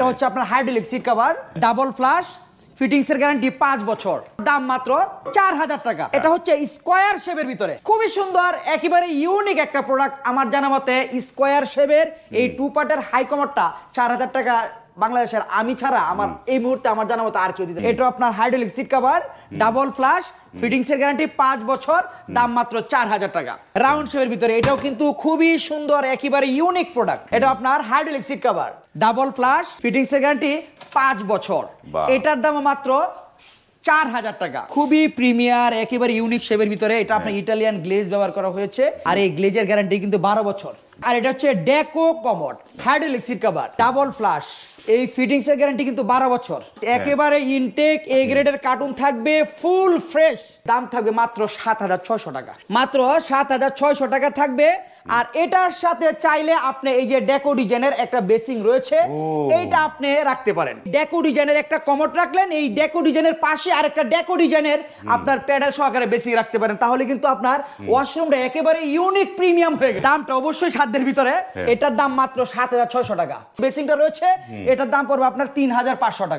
এটা হচ্ছে আপনার hydraulic seat cover double flush fittings এর গ্যারান্টি পাঁচ বছর। দাম মাত্র চার হাজার টাকা। এটা হচ্ছে স্কোয়ার শেপের ভিতরে। খুবই সুন্দর, একেবারে ইউনিক একটা প্রোডাক্ট আমার জানা মতে স্কোয়ার শেপের এই টু পার্টের হাই কমারটা চার হাজার টাকা বাংলাদেশের আমি ছাড়া আমার এই মুহূর্তে আমার জানা মতো আর কেউ দিতে এটা আপনার hydraulic seat cover double flush fittings এর গ্যারান্টি পাঁচ বছর দাম মাত্র চার হাজার টাকা। রাউন্ড শেপের ভিতরে এটাও কিন্তু খুবই সুন্দর একেবারে ইউনিক প্রোডাক্ট এটা আপনার hydraulic seat cover double flush fittings এর গ্যারান্টি পাঁচ বছর। এটার দাম মাত্র চার হাজার টাকা। খুবই প্রিমিয়ার একেবারে ইউনিক শেপের ভিতরে এটা আপনার ইটালিয়ান গ্লেজ ব্যবহার করা হয়েছে। আর এই গ্লেজের গ্যারান্টি কিন্তু বারো বছর। আর এটা হচ্ছে Deco commode hydraulic seat cover double flush. এই ফিটিংস এর গ্যারান্টি কিন্তু বারো বছর। একেবারে ইনটেক এ গ্রেডের কার্টুন থাকবে ফুল ফ্রেশ দাম থাকবে মাত্র সাত হাজার ছয়শো টাকা। মাত্র সাত হাজার ছয়শো টাকা থাকবে। আর এটার সাথে চাইলে আপনি এই যে ডেকো ডিজাইনের একটা বেসিং রয়েছে এইটা আপনি রাখতে পারেন। ডেকো ডিজাইনের একটা কমোড রাখলেন এই ডেকো ডিজাইনের পাশে আরেকটা ডেকো ডিজাইনের আপনার প্যাডেল সহকারে বেসিং রাখতে পারেন। তাহলে কিন্তু আপনার ওয়াশরুমটা একেবারে ইউনিক প্রিমিয়াম হয়ে গেছে। দামটা অবশ্যই সাধ্যের ভিতরে এটার দাম মাত্র সাত হাজার ছয়শো টাকা। বেসিংটা রয়েছে এটার দাম পড়বে আপনার তিন হাজার পাঁচশো টাকা।